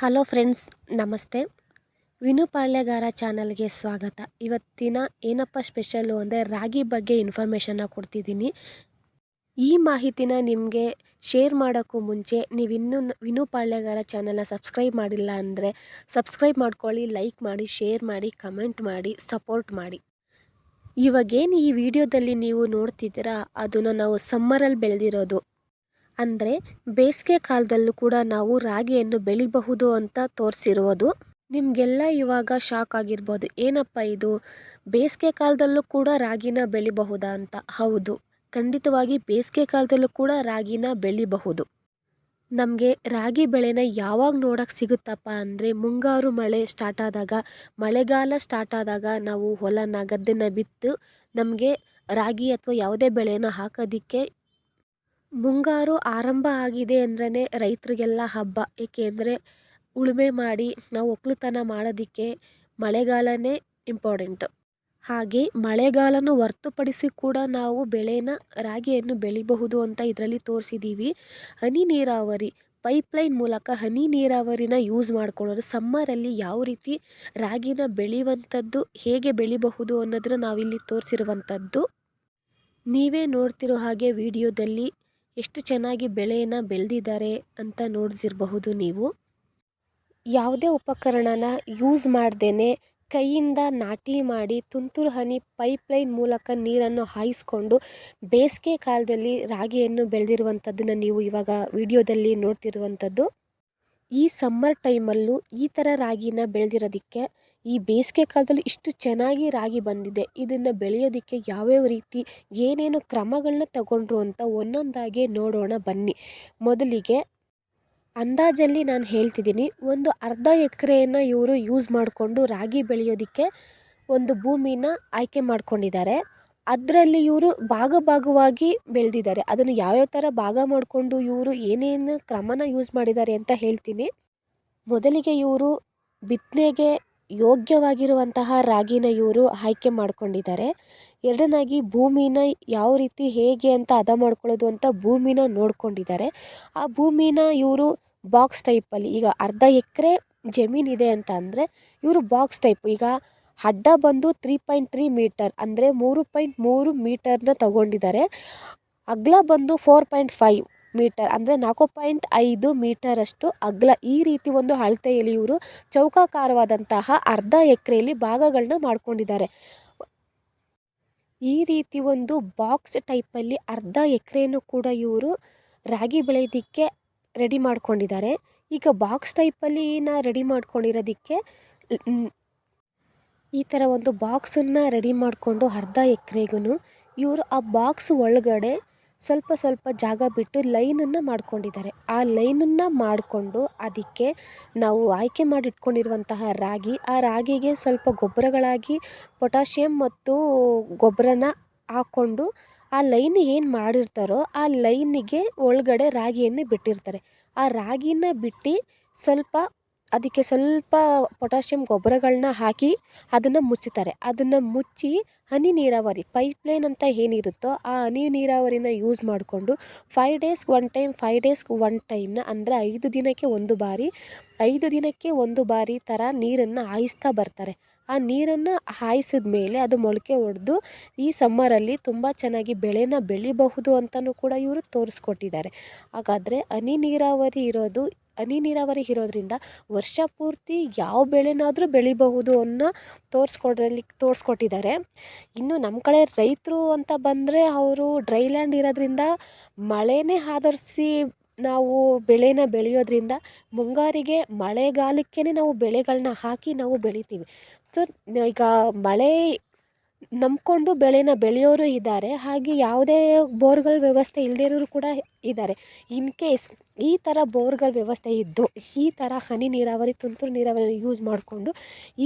Hello friends, ನಮಸ್ತೆ. ವಿನು ಪಾಳ್ಯಗಾರ ಚಾನಲ್ಗೆ ಸ್ವಾಗತ. ಇವತ್ತಿನ ಏನಪ್ಪ ಸ್ಪೆಷಲ್ಲು ಅಂದರೆ ರಾಗಿ ಬಗ್ಗೆ ಇನ್ಫಾರ್ಮೇಷನ್ನ ಕೊಡ್ತಿದ್ದೀನಿ. ಈ ಮಾಹಿತಿನ ನಿಮಗೆ ಶೇರ್ ಮಾಡೋಕ್ಕೂ ಮುಂಚೆ ನೀವು ಇನ್ನೂ ವಿನು ಪಾಳ್ಯಗಾರ ಚಾನಲ್ನ ಸಬ್ಸ್ಕ್ರೈಬ್ ಮಾಡಿಲ್ಲ ಅಂದರೆ ಸಬ್ಸ್ಕ್ರೈಬ್ ಮಾಡ್ಕೊಳ್ಳಿ ಲೈಕ್ ಮಾಡಿ ಶೇರ್ ಮಾಡಿ ಕಮೆಂಟ್ ಮಾಡಿ ಸಪೋರ್ಟ್ ಮಾಡಿ. ಇವಾಗೇನು ಈ ವಿಡಿಯೋದಲ್ಲಿ ನೀವು ನೋಡ್ತಿದ್ದೀರಾ, ಅದನ್ನು ನಾವು ಸಮ್ಮರಲ್ಲಿ ಬೆಳೆದಿರೋದು. ಅಂದರೆ ಬೇಸಿಗೆ ಕಾಲದಲ್ಲೂ ಕೂಡ ನಾವು ರಾಗಿಯನ್ನು ಬೆಳಿಬಹುದು ಅಂತ ತೋರಿಸಿರುವುದು. ನಿಮಗೆಲ್ಲ ಇವಾಗ ಶಾಕ್ ಆಗಿರ್ಬೋದು. ಏನಪ್ಪ ಇದು? ಬೇಸಿಗೆ ಕಾಲದಲ್ಲೂ ಕೂಡ ರಾಗಿನ ಬೆಳಿಬಹುದಾ ಅಂತ? ಹೌದು. ಖಂಡಿತವಾಗಿ ಬೇಸಿಗೆ ಕಾಲದಲ್ಲೂ ಕೂಡ ರಾಗಿನ ಬೆಳಿಬಹುದು. ನಮಗೆ ರಾಗಿ ಬೆಳೆನ ಯಾವಾಗ ನೋಡೋಕ್ಕೆ ಸಿಗುತ್ತಪ್ಪ ಅಂದರೆ ಮುಂಗಾರು ಮಳೆ ಸ್ಟಾರ್ಟ್ ಆದಾಗ, ಮಳೆಗಾಲ ಸ್ಟಾರ್ಟ್ ಆದಾಗ ನಾವು ಹೊಲನ ಗದ್ದೆನ ಬಿತ್ತು ನಮಗೆ ರಾಗಿ ಅಥವಾ ಯಾವುದೇ ಬೆಳೆನ ಹಾಕೋದಕ್ಕೆ ಮುಂಗಾರು ಆರಂಭ ಆಗಿದೆ ಅಂದ್ರೇ ರೈತರಿಗೆಲ್ಲ ಹಬ್ಬ. ಏಕೆಂದರೆ ಉಳುಮೆ ಮಾಡಿ ನಾವು ಒಕ್ಕಲುತನ ಮಾಡೋದಕ್ಕೆ ಮಳೆಗಾಲನೇ ಇಂಪಾರ್ಟೆಂಟ್ ಹಾಗೆ ಮಳೆಗಾಲನ ಹೊರ್ತುಪಡಿಸಿ ಕೂಡ ನಾವು ಬೆಳೆನ ರಾಗಿಯನ್ನು ಬೆಳಿಬಹುದು ಅಂತ ಇದರಲ್ಲಿ ತೋರಿಸಿದ್ದೀವಿ ಹನಿ ನೀರಾವರಿ, ಪೈಪ್ಲೈನ್ ಮೂಲಕ ಹನಿ ನೀರಾವರಿನ ಯೂಸ್ ಮಾಡ್ಕೊಳ್ಳೋದು ಸಮ್ಮರಲ್ಲಿ ಯಾವ ರೀತಿ ರಾಗಿನ ಬೆಳೆಯುವಂಥದ್ದು ಹೇಗೆ ಬೆಳಿಬಹುದು ಅನ್ನೋದನ್ನ ನಾವಿಲ್ಲಿ ತೋರಿಸಿರುವಂಥದ್ದು. ನೀವೇ ನೋಡ್ತಿರೋ ಹಾಗೆ ವಿಡಿಯೋದಲ್ಲಿ ಎಷ್ಟು ಚೆನ್ನಾಗಿ ಬೆಳೆಯನ್ನು ಬೆಳೆದಿದ್ದಾರೆ ಅಂತ ನೋಡ್ತಿರಬಹುದು ನೀವು? ಯಾವುದೇ ಉಪಕರಣನ ಯೂಸ್ ಮಾಡ್ದೇ ಕೈಯಿಂದ ನಾಟಿ ಮಾಡಿ ತುಂತುರು ಹನಿ ಪೈಪ್ಲೈನ್ ಮೂಲಕ ನೀರನ್ನು ಹಾಯಿಸ್ಕೊಂಡು ಬೇಸಿಗೆ ಕಾಲದಲ್ಲಿ ರಾಗಿಯನ್ನು ಬೆಳೆದಿರುವಂಥದ್ದನ್ನು ನೀವು ಇವಾಗ ವಿಡಿಯೋದಲ್ಲಿ ನೋಡ್ತಿರುವಂಥದ್ದು. ಈ ಸಮ್ಮರ್ ಟೈಮಲ್ಲೂ ಈ ಥರ ರಾಗಿನ ಬೆಳೆದಿರೋದಕ್ಕೆ ಈ ಬೇಸಿಗೆ ಕಾಲದಲ್ಲಿ ಇಷ್ಟು ಚೆನ್ನಾಗಿ ರಾಗಿ ಬಂದಿದೆ. ಇದನ್ನು ಬೆಳೆಯೋದಕ್ಕೆ ಯಾವ್ಯಾವ ರೀತಿ, ಏನೇನು ಕ್ರಮಗಳನ್ನ ತಗೊಂಡ್ರು ಅಂತ ಒಂದೊಂದಾಗಿ ನೋಡೋಣ ಬನ್ನಿ. ಮೊದಲಿಗೆ ಅಂದಾಜಲ್ಲಿ ನಾನು ಹೇಳ್ತಿದ್ದೀನಿ. ಒಂದು ಅರ್ಧ ಎಕರೆಯನ್ನು ಇವರು ಯೂಸ್ ಮಾಡಿಕೊಂಡು ರಾಗಿ ಬೆಳೆಯೋದಕ್ಕೆ ಒಂದು ಭೂಮಿನ ಆಯ್ಕೆ ಮಾಡ್ಕೊಂಡಿದ್ದಾರೆ. ಅದರಲ್ಲಿ ಇವರು ಭಾಗ ಭಾಗವಾಗಿ ಬೆಳೆದಿದ್ದಾರೆ. ಅದನ್ನು ಯಾವ್ಯಾವ ಥರ ಭಾಗ ಮಾಡಿಕೊಂಡು ಇವರು ಏನೇನು ಕ್ರಮನ ಯೂಸ್ ಮಾಡಿದ್ದಾರೆ ಅಂತ ಹೇಳ್ತೀನಿ. ಮೊದಲಿಗೆ ಇವರು ಬಿತ್ತನೆಗೆ ಯೋಗ್ಯವಾಗಿರುವಂತಹ ರಾಗಿನ ಇವರು ಆಯ್ಕೆ ಮಾಡ್ಕೊಂಡಿದ್ದಾರೆ. ಎರಡನಾಗಿ ಭೂಮಿನ ಯಾವ ರೀತಿ ಹೇಗೆ ಅಂತ ಹದ ಮಾಡ್ಕೊಳ್ಳೋದು ಅಂತ ಭೂಮಿನ ನೋಡ್ಕೊಂಡಿದ್ದಾರೆ. ಆ ಭೂಮಿನ ಇವರು ಬಾಕ್ಸ್ ಟೈಪಲ್ಲಿ ಈಗ ಅರ್ಧ ಎಕರೆ ಜಮೀನಿದೆ ಅಂತ ಅಂದರೆ ಇವರು ಬಾಕ್ಸ್ ಟೈಪ್ ಈಗ ಅಡ್ಡ ಬಂದು ತ್ರೀ ಪಾಯಿಂಟ್ ತ್ರೀ ಮೀಟರ್ ಅಂದರೆ ಮೂರು ಪಾಯಿಂಟ್ ಮೂರು ಮೀಟರ್ನ ತಗೊಂಡಿದ್ದಾರೆ. ಅಗಲ ಬಂದು ಫೋರ್ ಪಾಯಿಂಟ್ ಫೈವ್ ಮೀಟರ್ ಅಂದರೆ ನಾಲ್ಕು ಪಾಯಿಂಟ್ ಐದು ಮೀಟರಷ್ಟು ಅಗಲ ಈ ರೀತಿ ಒಂದು ಅಳತೆಯಲ್ಲಿ ಇವರು ಚೌಕಾಕಾರವಾದಂತಹ ಅರ್ಧ ಎಕರೆಯಲ್ಲಿ ಭಾಗಗಳನ್ನ ಮಾಡ್ಕೊಂಡಿದ್ದಾರೆ. ಈ ರೀತಿ ಒಂದು ಬಾಕ್ಸ್ ಟೈಪಲ್ಲಿ ಅರ್ಧ ಎಕರೆಯನ್ನು ಕೂಡ ಇವರು ರಾಗಿ ಬೆಳೆಯೋದಕ್ಕೆ ರೆಡಿ ಮಾಡ್ಕೊಂಡಿದ್ದಾರೆ. ಈಗ ಬಾಕ್ಸ್ ಟೈಪಲ್ಲಿ ನಾ ರೆಡಿ ಮಾಡ್ಕೊಂಡಿರೋದಕ್ಕೆ ಈ ಥರ ಒಂದು ಬಾಕ್ಸನ್ನು ರೆಡಿ ಮಾಡಿಕೊಂಡು ಅರ್ಧ ಎಕರೆಗೂ ಇವರು ಆ ಬಾಕ್ಸ್ ಒಳಗಡೆ ಸ್ವಲ್ಪ ಸ್ವಲ್ಪ ಜಾಗ ಬಿಟ್ಟು ಲೈನನ್ನು ಮಾಡ್ಕೊಂಡಿದ್ದಾರೆ. ಆ ಲೈನನ್ನು ಮಾಡಿಕೊಂಡು ಅದಕ್ಕೆ ನಾವು ಆಯ್ಕೆ ಮಾಡಿ ಇಟ್ಕೊಂಡಿರುವಂತಹ ರಾಗಿ, ಆ ರಾಗಿಗೆ ಸ್ವಲ್ಪ ಗೊಬ್ಬರಗಳಾಗಿ ಪೊಟ್ಯಾಷಿಯಮ್ ಮತ್ತು ಗೊಬ್ಬರನ ಹಾಕ್ಕೊಂಡು ಆ ಲೈನ್ ಏನು ಮಾಡಿರ್ತಾರೋ ಆ ಲೈನಿಗೆ ಒಳಗಡೆ ರಾಗಿಯನ್ನು ಬಿಟ್ಟಿರ್ತಾರೆ. ಆ ರಾಗಿನ ಬಿಟ್ಟು ಸ್ವಲ್ಪ ಅದಕ್ಕೆ ಸ್ವಲ್ಪ ಪೊಟ್ಯಾಷಿಯಂ ಗೊಬ್ಬರಗಳನ್ನ ಹಾಕಿ ಅದನ್ನು ಮುಚ್ಚುತ್ತಾರೆ. ಅದನ್ನು ಮುಚ್ಚಿ ಹನಿ ನೀರಾವರಿ ಪೈಪ್ಲೈನ್ ಅಂತ ಏನಿರುತ್ತೋ ಆ ಹನಿ ನೀರಾವರಿನ ಯೂಸ್ ಮಾಡಿಕೊಂಡು five days one time five ಡೇಸ್ಗೆ ಒನ್ ಟೈಮ್ನ ಅಂದರೆ ಐದು ದಿನಕ್ಕೆ ಒಂದು ಬಾರಿ, ಐದು ದಿನಕ್ಕೆ ಒಂದು ಬಾರಿ ಥರ ನೀರನ್ನು ಹಾಯಿಸ್ತಾ ಬರ್ತಾರೆ. ಆ ನೀರನ್ನು ಹಾಯಿಸಿದ ಮೇಲೆ ಅದು ಮೊಳಕೆ ಒಡೆದು ಈ ಸಮ್ಮರಲ್ಲಿ ತುಂಬ ಚೆನ್ನಾಗಿ ಬೆಳೆನ ಬೆಳಿಬಹುದು ಅಂತಲೂ ಕೂಡ ಇವರು ತೋರಿಸ್ಕೊಟ್ಟಿದ್ದಾರೆ. ಹಾಗಾದರೆ ಹನಿ ನೀರಾವರಿ ಇರೋದು, ಹನಿ ನೀರಾವರಿ ಇರೋದ್ರಿಂದ ವರ್ಷ ಪೂರ್ತಿ ಯಾವ ಬೆಳೆನಾದರೂ ಬೆಳಿಬಹುದು ಅನ್ನೋ ತೋರಿಸ್ಕೊಡ್ರಲ್ಲಿ, ತೋರಿಸ್ಕೊಟ್ಟಿದ್ದಾರೆ. ಇನ್ನು ನಮ್ಮ ಕಡೆ ರೈತರು ಅಂತ ಬಂದರೆ ಅವರು ಡ್ರೈ ಲ್ಯಾಂಡ್ ಇರೋದ್ರಿಂದ ಮಳೆನೇ ಆಧರಿಸಿ ನಾವು ಬೆಳೆನ ಬೆಳೆಯೋದ್ರಿಂದ ಮುಂಗಾರಿಗೆ ಮಳೆಗಾಲಕ್ಕೇ ನಾವು ಬೆಳೆಗಳನ್ನ ಹಾಕಿ ನಾವು ಬೆಳಿತೀವಿ. ಸೊ ಈಗ ಮಳೆ ನಂಬಿಕೊಂಡು ಬೆಳೆನ ಬೆಳೆಯೋರು ಇದ್ದಾರೆ. ಹಾಗೆ ಯಾವುದೇ ಬೋರ್ಗಳ ವ್ಯವಸ್ಥೆ ಇಲ್ಲದೇ ಇರೋರು ಕೂಡ ಇದ್ದಾರೆ. ಇನ್ ಕೇಸ್ ಈ ಥರ ಬೋರ್ಗಳ ವ್ಯವಸ್ಥೆ ಇದ್ದು ಈ ಥರ ಹನಿ ನೀರಾವರಿ, ತುಂತುರು ನೀರಾವರಿ ಯೂಸ್ ಮಾಡಿಕೊಂಡು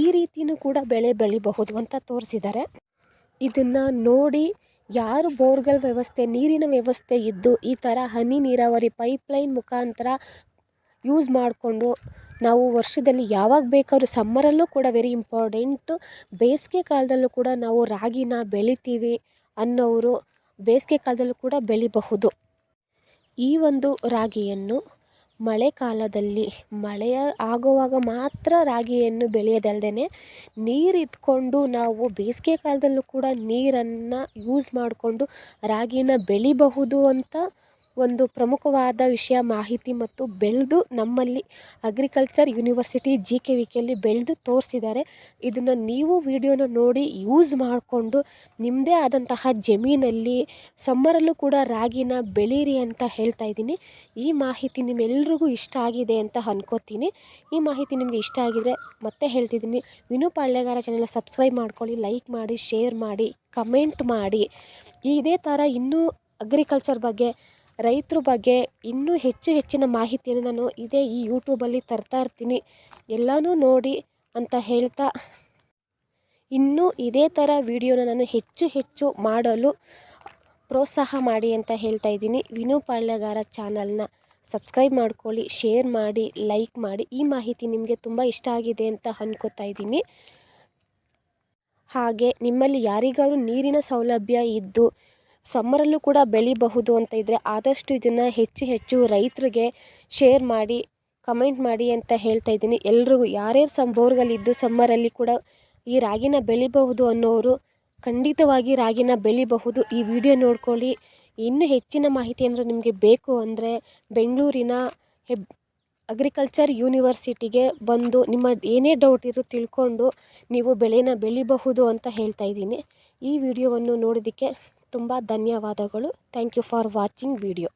ಈ ರೀತಿಯೂ ಕೂಡ ಬೆಳೆ ಬೆಳಿಬಹುದು ಅಂತ ತೋರಿಸಿದ್ದಾರೆ. ಇದನ್ನು ನೋಡಿ ಯಾರು ಬೋರ್ಗಳ ವ್ಯವಸ್ಥೆ, ನೀರಿನ ವ್ಯವಸ್ಥೆ ಇದ್ದು ಈ ಥರ ಹನಿ ನೀರಾವರಿ ಪೈಪ್ಲೈನ್ ಮುಖಾಂತರ ಯೂಸ್ ಮಾಡಿಕೊಂಡು ನಾವು ವರ್ಷದಲ್ಲಿ ಯಾವಾಗ ಬೇಕಾದ್ರೂ ಸಮ್ಮರಲ್ಲೂ ಕೂಡ ವೆರಿ ಇಂಪಾರ್ಟೆಂಟು ಬೇಸಿಗೆ ಕಾಲದಲ್ಲೂ ಕೂಡ ನಾವು ರಾಗಿನ ಬೆಳಿತೀವಿ ಅನ್ನೋರು ಬೇಸಿಗೆ ಕಾಲದಲ್ಲೂ ಕೂಡ ಬೆಳಿಬಹುದು. ಈ ಒಂದು ರಾಗಿಯನ್ನು ಮಳೆಗಾಲದಲ್ಲಿ ಮಳೆಯ ಆಗುವಾಗ ಮಾತ್ರ ರಾಗಿಯನ್ನು ಬೆಳೆಯೋದಲ್ದೇ ನೀರು ಇದ್ಕೊಂಡು ನಾವು ಬೇಸಿಗೆ ಕಾಲದಲ್ಲೂ ಕೂಡ ನೀರನ್ನು ಯೂಸ್ ಮಾಡಿಕೊಂಡು ರಾಗಿನ ಬೆಳಿಬಹುದು ಅಂತ ಒಂದು ಪ್ರಮುಖವಾದ ವಿಷಯ ಮಾಹಿತಿ ಮತ್ತು ಬೆಳೆದು ನಮ್ಮಲ್ಲಿ agriculture university G K V ಕೆಯಲ್ಲಿ ಬೆಳೆದು ತೋರಿಸಿದ್ದಾರೆ. ಇದನ್ನು ನೀವು ವಿಡಿಯೋನ ನೋಡಿ ಯೂಸ್ ಮಾಡಿಕೊಂಡು ನಿಮ್ಮದೇ ಆದಂತಹ ಜಮೀನಲ್ಲಿ ಸಮ್ಮರಲ್ಲೂ ಕೂಡ ರಾಗಿನ ಬೆಳೀರಿ ಅಂತ ಹೇಳ್ತಾ ಇದ್ದೀನಿ. ಈ ಮಾಹಿತಿ ನಿಮ್ಮೆಲ್ರಿಗೂ ಇಷ್ಟ ಆಗಿದೆ ಅಂತ ಅನ್ಕೋತೀನಿ. ಈ ಮಾಹಿತಿ ನಿಮಗೆ ಇಷ್ಟ ಆಗಿದ್ರೆ ಮತ್ತೆ ಹೇಳ್ತಿದ್ದೀನಿ. ವಿನು ಪಾಳ್ಯಗಾರ ಚಾನಲ್ ಸಬ್ಸ್ಕ್ರೈಬ್ ಮಾಡ್ಕೊಳ್ಳಿ ಲೈಕ್ ಮಾಡಿ ಶೇರ್ ಮಾಡಿ ಕಮೆಂಟ್ ಮಾಡಿ. ಇದೇ ಥರ ಇನ್ನೂ ಅಗ್ರಿಕಲ್ಚರ್ ಬಗ್ಗೆ ರೈತರ ಬಗ್ಗೆ ಇನ್ನೂ ಹೆಚ್ಚು ಹೆಚ್ಚಿನ ಮಾಹಿತಿಯನ್ನು ನಾನು ಇದೇ ಈ ಯೂಟ್ಯೂಬಲ್ಲಿ ತರ್ತಾ ಇರ್ತೀನಿ. ಎಲ್ಲನೂ ನೋಡಿ ಅಂತ ಹೇಳ್ತಾ ಇನ್ನೂ ಇದೇ ಥರ ವಿಡಿಯೋನ ನಾನು ಹೆಚ್ಚು ಹೆಚ್ಚು ಮಾಡಲು ಪ್ರೋತ್ಸಾಹ ಮಾಡಿ ಅಂತ ಹೇಳ್ತಾ ಇದ್ದೀನಿ. ವಿನು ಪಾಳ್ಯಗಾರ ಚಾನಲ್ನ ಸಬ್ಸ್ಕ್ರೈಬ್ ಮಾಡ್ಕೊಳ್ಳಿ, ಶೇರ್ ಮಾಡಿ, ಲೈಕ್ ಮಾಡಿ. ಈ ಮಾಹಿತಿ ನಿಮಗೆ ತುಂಬ ಇಷ್ಟ ಆಗಿದೆ ಅಂತ ಅನ್ಕೋತಾ ಇದ್ದೀನಿ. ಹಾಗೆ ನಿಮ್ಮಲ್ಲಿ ಯಾರಿಗಾದ್ರೂ ನೀರಿನ ಸೌಲಭ್ಯ ಇದ್ದು ಸಮ್ಮರಲ್ಲೂ ಕೂಡ ಬೆಳಿಬಹುದು ಅಂತ ಇದ್ದರೆ ಆದಷ್ಟು ಇದನ್ನು ಹೆಚ್ಚು ಹೆಚ್ಚು ರೈತರಿಗೆ ಶೇರ್ ಮಾಡಿ ಕಮೆಂಟ್ ಮಾಡಿ ಅಂತ ಹೇಳ್ತಾ ಇದ್ದೀನಿ. ಎಲ್ರಿಗೂ ಯಾರ್ಯಾರು ಸಮ್ ಬೋರ್ಗಲ್ಲಿದ್ದು ಸಮ್ಮರಲ್ಲಿ ಕೂಡ ಈ ರಾಗಿನ ಬೆಳಿಬಹುದು ಅನ್ನೋರು ಖಂಡಿತವಾಗಿ ರಾಗಿನ ಬೆಳಿಬಹುದು. ಈ ವಿಡಿಯೋ ನೋಡ್ಕೊಳ್ಳಿ. ಇನ್ನೂ ಹೆಚ್ಚಿನ ಮಾಹಿತಿ ಏನಾದರೂ ನಿಮಗೆ ಬೇಕು ಅಂದರೆ ಬೆಂಗಳೂರಿನ ಹೆಬ್ ಅಗ್ರಿಕಲ್ಚರ್ ಯೂನಿವರ್ಸಿಟಿಗೆ ಬಂದು ನಿಮ್ಮ ಏನೇ ಡೌಟ್ ಇರೋ ತಿಳ್ಕೊಂಡು ನೀವು ಬೆಳೆನ ಬೆಳಿಬಹುದು ಅಂತ ಹೇಳ್ತಾ ಇದ್ದೀನಿ. ಈ ವಿಡಿಯೋವನ್ನು ನೋಡೋದಕ್ಕೆ ತುಂಬ ಧನ್ಯವಾದಗಳು. Thank you for watching video